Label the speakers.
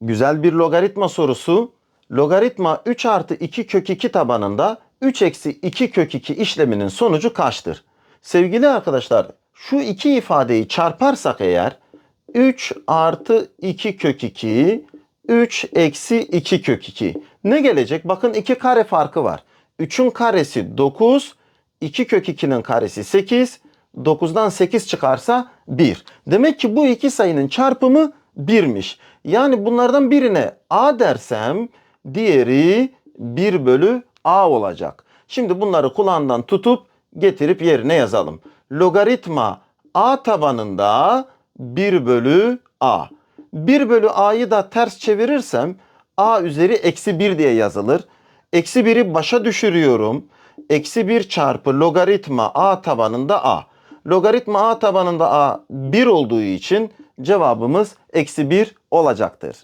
Speaker 1: Güzel bir logaritma sorusu. Logaritma 3 artı 2 kök 2 tabanında 3 eksi 2 kök 2 işleminin sonucu kaçtır? Sevgili arkadaşlar şu iki ifadeyi çarparsak eğer 3 artı 2 kök 2 3 eksi 2 kök 2 ne gelecek? Bakın 2 kare farkı var. 3'ün karesi 9 2 kök 2'nin karesi 8 9'dan 8 çıkarsa 1. Demek ki bu iki sayının çarpımı 1'miş. Yani bunlardan birine a dersem diğeri 1 bölü a olacak. Şimdi bunları kulağından tutup getirip yerine yazalım. Logaritma a tabanında 1 bölü a. 1 bölü a'yı da ters çevirirsem a üzeri eksi 1 diye yazılır. Eksi 1'i başa düşürüyorum. Eksi 1 çarpı logaritma a tabanında a. Logaritma a tabanında a 1 olduğu için cevabımız eksi 1 olacaktır.